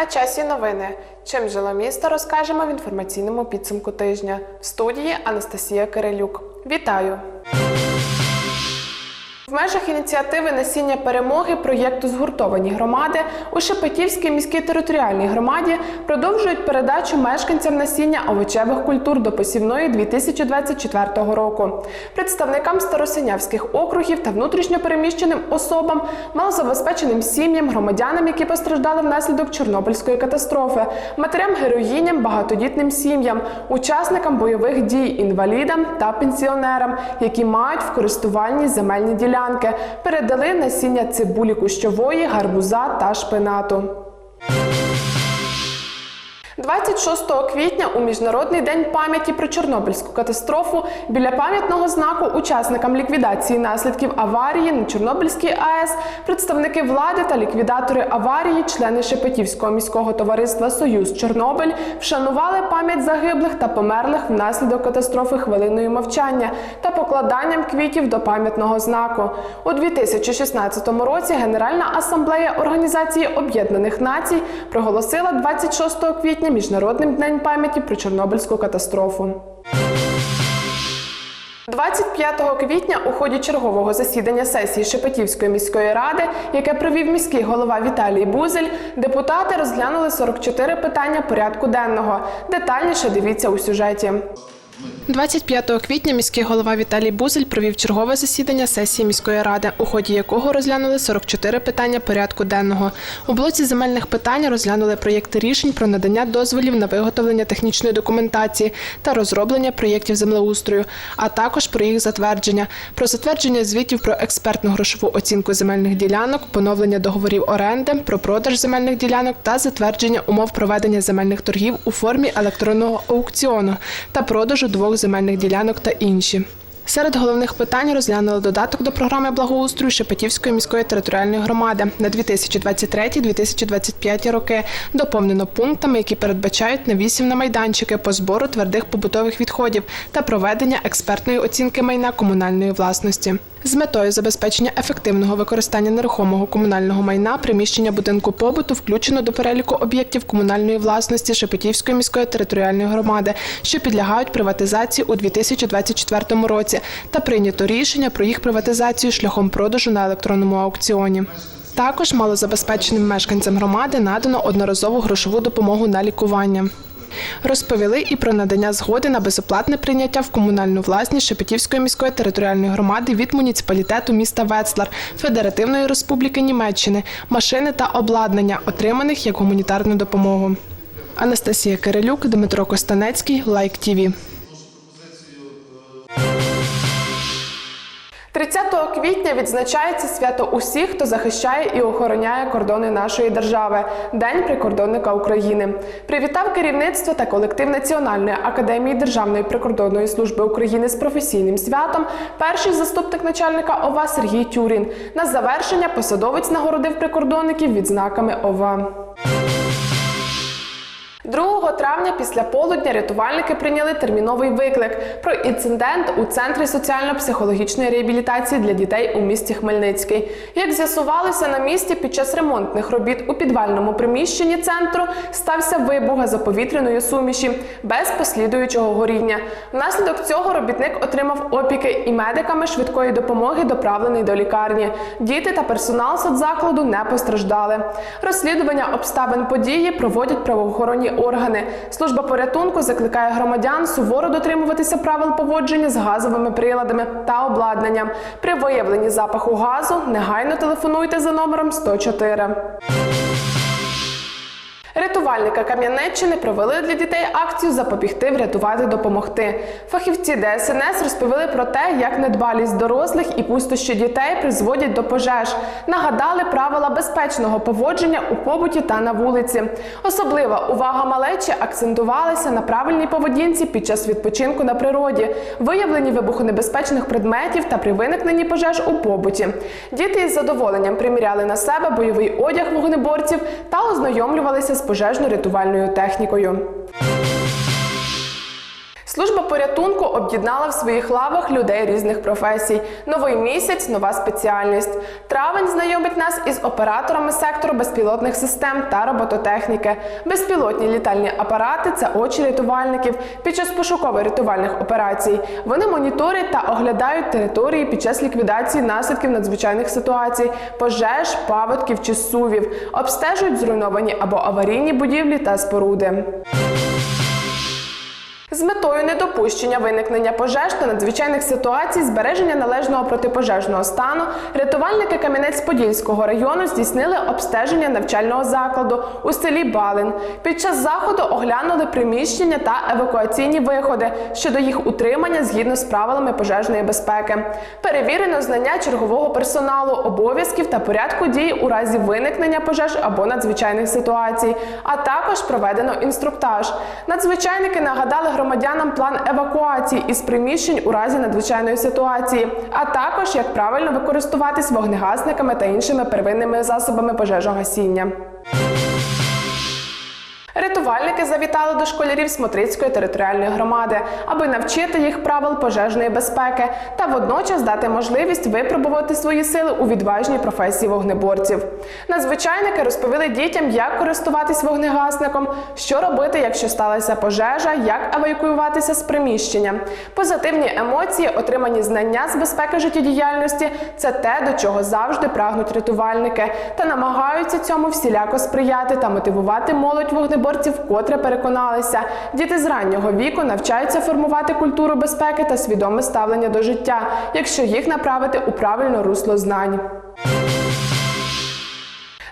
На часі новини. Чим жило місто, розкажемо в інформаційному підсумку тижня. В студії Анастасія Кирилюк. Вітаю! В межах ініціативи насіння перемоги проєкту Згуртовані громади у Шепетівській міській територіальній громаді продовжують передачу мешканцям насіння овочевих культур до посівної 2024 року. Представникам старосинявських округів та внутрішньопереміщеним особам, малозабезпеченим сім'ям, громадянам, які постраждали внаслідок Чорнобильської катастрофи, матерям героїням, багатодітним сім'ям, учасникам бойових дій, інвалідам та пенсіонерам, які мають в користуванні земельні ділянки, передали насіння цибулі кущової, гарбуза та шпинату. 26 квітня у міжнародний день пам'яті про Чорнобильську катастрофу біля пам'ятного знаку учасникам ліквідації наслідків аварії на Чорнобильській АЕС представники влади та ліквідатори аварії, члени Шепетівського міського товариства Союз Чорнобиль вшанували пам'ять загиблих та померлих внаслідок катастрофи хвилиною мовчання та покладанням квітів до пам'ятного знаку. У 2016 році Генеральна асамблея Організації Об'єднаних Націй проголосила 26 квітня Міжнародним днем пам'яті про Чорнобильську катастрофу. 25 квітня у ході чергового засідання сесії Шепетівської міської ради, яке провів міський голова Віталій Бузель, депутати розглянули 44 питання порядку денного. Детальніше дивіться у сюжеті. 25 квітня міський голова Віталій Бузель провів чергове засідання сесії міської ради, у ході якого розглянули 44 питання порядку денного. У блоці земельних питань розглянули проєкти рішень про надання дозволів на виготовлення технічної документації та розроблення проєктів землеустрою, а також про їх затвердження, про затвердження звітів про експертну грошову оцінку земельних ділянок, поновлення договорів оренди, про продаж земельних ділянок та затвердження умов проведення земельних торгів у формі електронного аукціону та продажу двох земельних ділянок та інші. Серед головних питань розглянули додаток до програми благоустрою Шепетівської міської територіальної громади на 2023-2025 роки. Доповнено пунктами, які передбачають навісів на майданчики по збору твердих побутових відходів та проведення експертної оцінки майна комунальної власності. З метою забезпечення ефективного використання нерухомого комунального майна приміщення будинку побуту включено до переліку об'єктів комунальної власності Шепетівської міської територіальної громади, що підлягають приватизації у 2024 році, та прийнято рішення про їх приватизацію шляхом продажу на електронному аукціоні. Також малозабезпеченим мешканцям громади надано одноразову грошову допомогу на лікування. Розповіли і про надання згоди на безоплатне прийняття в комунальну власність Шепетівської міської територіальної громади від муніципалітету міста Вецлар Федеративної Республіки Німеччини, машини та обладнання, отриманих як гуманітарну допомогу. Анастасія Кирилюк, Дмитро Костанецький, Лайк ТІВІ. 30 квітня відзначається свято усіх, хто захищає і охороняє кордони нашої держави День прикордонника України. Привітав керівництво та колектив Національної академії Державної прикордонної служби України з професійним святом. Перший заступник начальника ОВА Сергій Тюрін. На завершення посадовець нагородив прикордонників відзнаками ОВА. 2 травня після полудня рятувальники прийняли терміновий виклик про інцидент у центрі соціально-психологічної реабілітації для дітей у місті Хмельницький. Як з'ясувалося на місці під час ремонтних робіт у підвальному приміщенні центру стався вибух газоповітряної суміші без послідуючого горіння. Внаслідок цього робітник отримав опіки і медиками швидкої допомоги доправлений до лікарні. Діти та персонал соцзакладу не постраждали. Розслідування обставин події проводять правоохоронні органи. Служба порятунку закликає громадян суворо дотримуватися правил поводження з газовими приладами та обладнанням. При виявленні запаху газу негайно телефонуйте за номером 104. Рятувальника Кам'янеччини провели для дітей акцію Запобігти, врятувати, допомогти. Фахівці ДСНС розповіли про те, як недбалість дорослих і пустощі дітей призводять до пожеж. Нагадали правила безпечного поводження у побуті та на вулиці. Особлива увага малечі акцентувалася на правильній поведінці під час відпочинку на природі, виявленні вибухонебезпечних предметів та при виникненні пожеж у побуті. Діти із задоволенням приміряли на себе бойовий одяг вогнеборців та ознайомлювалися з пожежно-рятувальною технікою. Служба порятунку об'єднала в своїх лавах людей різних професій. Новий місяць, нова спеціальність. Травень знайомить нас із операторами сектору безпілотних систем та робототехніки. Безпілотні літальні апарати це очі рятувальників під час пошуково-рятувальних операцій. Вони моніторять та оглядають території під час ліквідації наслідків надзвичайних ситуацій, пожеж, паводків чи сувів, обстежують зруйновані або аварійні будівлі та споруди. З метою недопущення виникнення пожеж та надзвичайних ситуацій, збереження належного протипожежного стану, рятувальники Кам'янець-Подільського району здійснили обстеження навчального закладу у селі Балин. Під час заходу оглянули приміщення та евакуаційні виходи щодо їх утримання згідно з правилами пожежної безпеки. Перевірено знання чергового персоналу, обов'язків та порядку дій у разі виникнення пожеж або надзвичайних ситуацій, а також проведено інструктаж. Надзвичайники нагадали громадянам план евакуації із приміщень у разі надзвичайної ситуації, а також як правильно використовуватись вогнегасниками та іншими первинними засобами пожежогасіння. Рятувальники завітали до школярів Смотрицької територіальної громади, аби навчити їх правил пожежної безпеки та водночас дати можливість випробувати свої сили у відважній професії вогнеборців. Надзвичайники розповіли дітям, як користуватись вогнегасником, що робити, якщо сталася пожежа, як евакуюватися з приміщення. Позитивні емоції, отримані знання з безпеки життєдіяльності це те, до чого завжди прагнуть рятувальники, та намагаються цьому всіляко сприяти та мотивувати молодь вогнеборців, вкотре переконалися. Діти з раннього віку навчаються формувати культуру безпеки та свідоме ставлення до життя, якщо їх направити у правильне русло знань.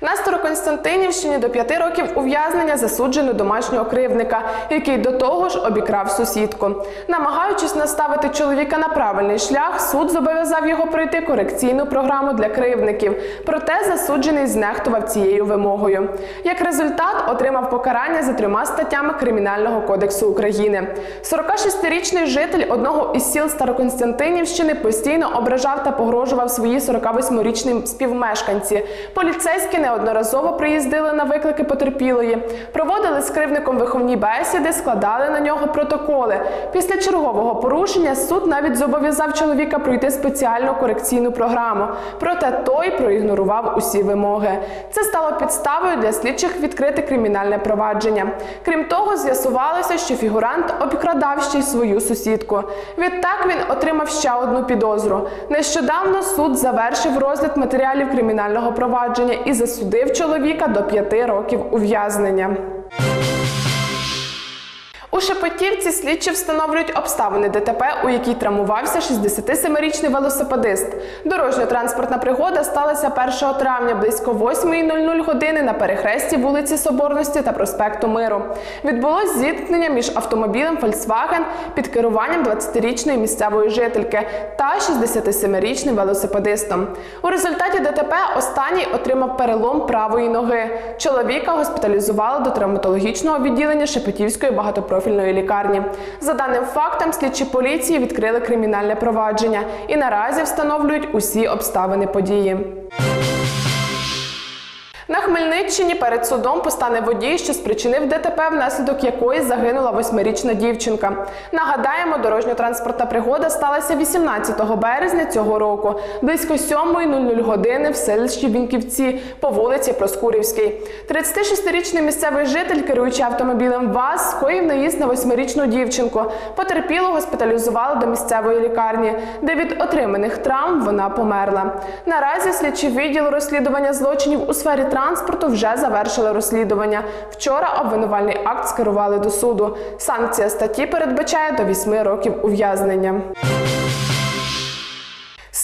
На Староконстантинівщині до п'яти років ув'язнення засуджено домашнього кривдника, який до того ж обікрав сусідку. Намагаючись наставити чоловіка на правильний шлях, суд зобов'язав його пройти корекційну програму для кривдників. Проте засуджений знехтував цією вимогою. Як результат, отримав покарання за трьома статтями Кримінального кодексу України. 46-річний житель одного із сіл Староконстантинівщини постійно ображав та погрожував своїй 48-річній співмешканці. Поліцейські неодноразово приїздили на виклики потерпілої, проводили з кривником виховні бесіди, складали на нього протоколи. Після чергового порушення суд навіть зобов'язав чоловіка пройти спеціальну корекційну програму. Проте той проігнорував усі вимоги. Це стало підставою для слідчих відкрити кримінальне провадження. Крім того, з'ясувалося, що фігурант обкрадав ще й свою сусідку. Відтак він отримав ще одну підозру. Нещодавно суд завершив розгляд матеріалів кримінального провадження і засудив чоловіка до п'яти років ув'язнення. У Шепетівці слідчі встановлюють обставини ДТП, у якій травмувався 67-річний велосипедист. Дорожньо-транспортна пригода сталася 1 травня близько 8.00 години на перехресті вулиці Соборності та проспекту Миру. Відбулось зіткнення між автомобілем Volkswagen під керуванням 20-річної місцевої жительки та 67-річним велосипедистом. У результаті ДТП останній отримав перелом правої ноги. Чоловіка госпіталізували до травматологічного відділення Шепетівської багатопрофільної лікарні. За даним фактом, слідчі поліції відкрили кримінальне провадження і наразі встановлюють усі обставини події. Хмельниччині перед судом постане водій, що спричинив ДТП, внаслідок якої загинула восьмирічна дівчинка. Нагадаємо, дорожньо-транспортна пригода сталася 18 березня цього року, близько 7.00 години в селищі Вінківці по вулиці Проскурівській. 36-річний місцевий житель, керуючи автомобілем ВАЗ, скоїв наїзд на восьмирічну дівчинку. Потерпілу госпіталізували до місцевої лікарні, де від отриманих травм вона померла. Наразі слідчий відділ розслідування злочинів у сфері транспорту вже завершили розслідування. Вчора обвинувальний акт скерували до суду. Санкція статті передбачає до 8 років ув'язнення.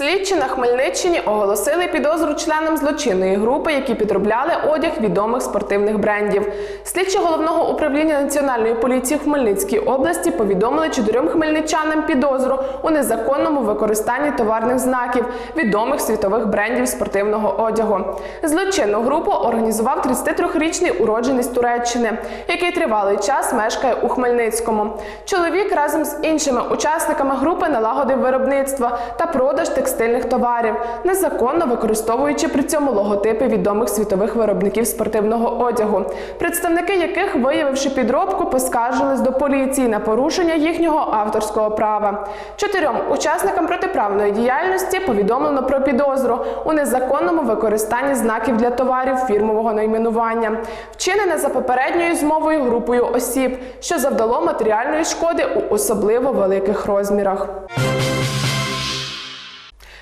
Слідчі на Хмельниччині оголосили підозру членам злочинної групи, які підробляли одяг відомих спортивних брендів. Слідчі головного управління національної поліції в Хмельницькій області повідомили чотирьом хмельничанам підозру у незаконному використанні товарних знаків відомих світових брендів спортивного одягу. Злочинну групу організував 33-річний уродженець Туреччини, який тривалий час мешкає у Хмельницькому. Чоловік разом з іншими учасниками групи налагодив виробництво та продаж текстильних текстильних товарів, незаконно використовуючи при цьому логотипи відомих світових виробників спортивного одягу, представники яких, виявивши підробку, поскаржились до поліції на порушення їхнього авторського права. Чотирьом учасникам протиправної діяльності повідомлено про підозру у незаконному використанні знаків для товарів фірмового найменування, вчинене за попередньою змовою групою осіб, що завдало матеріальної шкоди у особливо великих розмірах.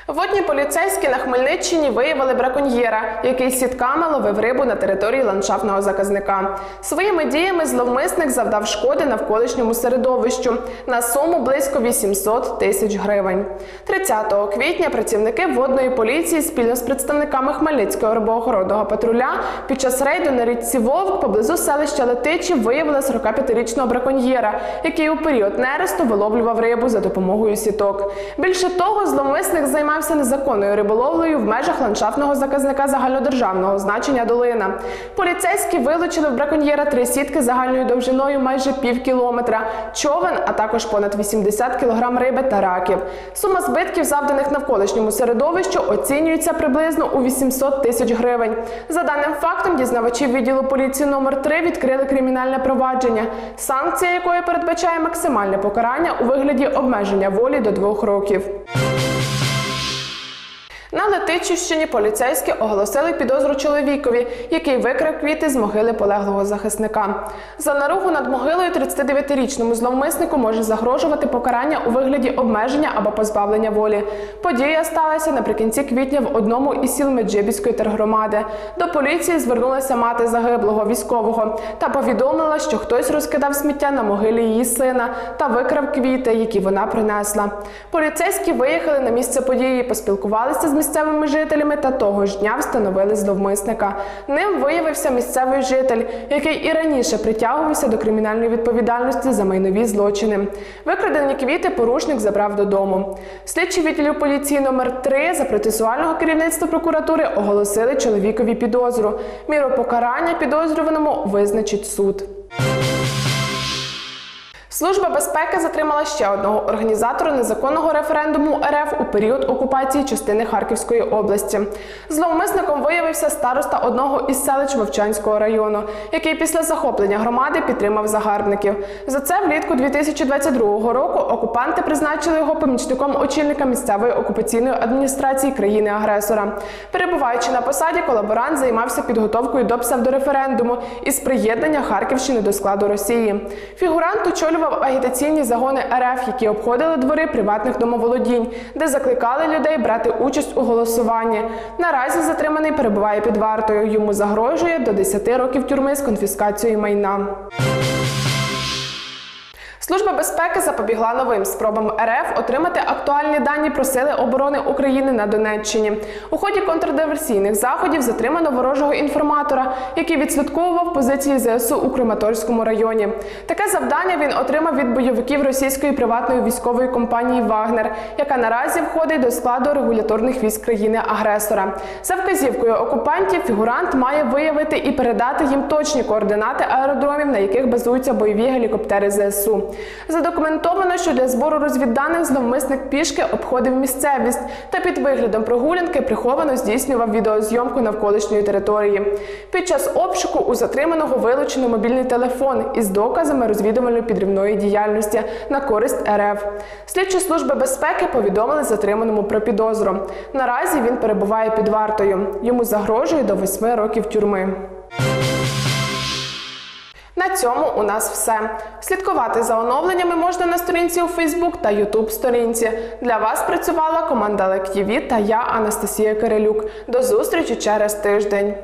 Водні поліцейські на Хмельниччині виявили браконьєра, який сітками ловив рибу на території ландшафтного заказника. Своїми діями зловмисник завдав шкоди навколишньому середовищу на суму близько 800 тисяч гривень. 30 квітня працівники водної поліції спільно з представниками Хмельницького рибоохоронного патруля під час рейду на річці Вовк поблизу селища Летичі виявили 45-річного браконьєра, який у період нересту виловлював рибу за допомогою сіток. Більше того, зловмисник займався незаконною риболовлею в межах ландшафтного заказника загальнодержавного значення долина. Поліцейські вилучили в браконьєра три сітки загальною довжиною майже пів кілометра, човен, а також понад 80 кілограм риби та раків. Сума збитків, завданих навколишньому середовищу, оцінюється приблизно у 800 тисяч гривень. За даним фактом, дізнавачі відділу поліції номер 3 відкрили кримінальне провадження, санкція якої передбачає максимальне покарання у вигляді обмеження волі до двох років. На Летичівщині поліцейські оголосили підозру чоловікові, який викрав квіти з могили полеглого захисника. За наругу над могилою 39-річному зловмиснику може загрожувати покарання у вигляді обмеження або позбавлення волі. Подія сталася наприкінці квітня в одному із сіл Меджибіської тергромади. До поліції звернулася мати загиблого військового та повідомила, що хтось розкидав сміття на могилі її сина та викрав квіти, які вона принесла. Поліцейські виїхали на місце події, поспілкувалися з місцевими жителями та того ж дня встановили зловмисника. Ним виявився місцевий житель, який і раніше притягувався до кримінальної відповідальності за майнові злочини. Викрадені квіти порушник забрав додому. Слідчі відділу поліції номер 3 за процесуального керівництва прокуратури оголосили чоловікові підозру. Міру покарання підозрюваному визначить суд. Служба безпеки затримала ще одного організатора незаконного референдуму РФ у період окупації частини Харківської області. Зловмисником виявився староста одного із селищ Вовчанського району, який після захоплення громади підтримав загарбників. За це влітку 2022 року окупанти призначили його помічником очільника місцевої окупаційної адміністрації країни-агресора. Перебуваючи на посаді, колаборант займався підготовкою до псевдореферендуму із приєднання Харківщини до складу Росії. Фігурант очолював агітаційні загони РФ, які обходили двори приватних домоволодінь, де закликали людей брати участь у голосуванні. Наразі затриманий перебуває під вартою. Йому загрожує до 10 років тюрми з конфіскацією майна. Служба безпеки запобігла новим спробам РФ отримати актуальні дані про сили оборони України на Донеччині. У ході контрдиверсійних заходів затримано ворожого інформатора, який відслідковував позиції ЗСУ у Краматорському районі. Таке завдання він отримав від бойовиків російської приватної військової компанії Вагнер, яка наразі входить до складу регуляторних військ країни-агресора. За вказівкою окупантів фігурант має виявити і передати їм точні координати аеродромів, на яких базуються бойові гелікоптери ЗСУ. Задокументовано, що для збору розвідданих зловмисник пішки обходив місцевість та під виглядом прогулянки приховано здійснював відеозйомку навколишньої території. Під час обшуку у затриманого вилучено мобільний телефон із доказами розвідувальної підривної діяльності на користь РФ. Слідчі служби безпеки повідомили затриманому про підозру. Наразі він перебуває під вартою. Йому загрожує до восьми років тюрми. Цьому у нас все. Слідкувати за оновленнями можна на сторінці у Фейсбук та Ютуб сторінці. Для вас працювала команда Лек та я, Анастасія Кирилюк. До зустрічі через тиждень.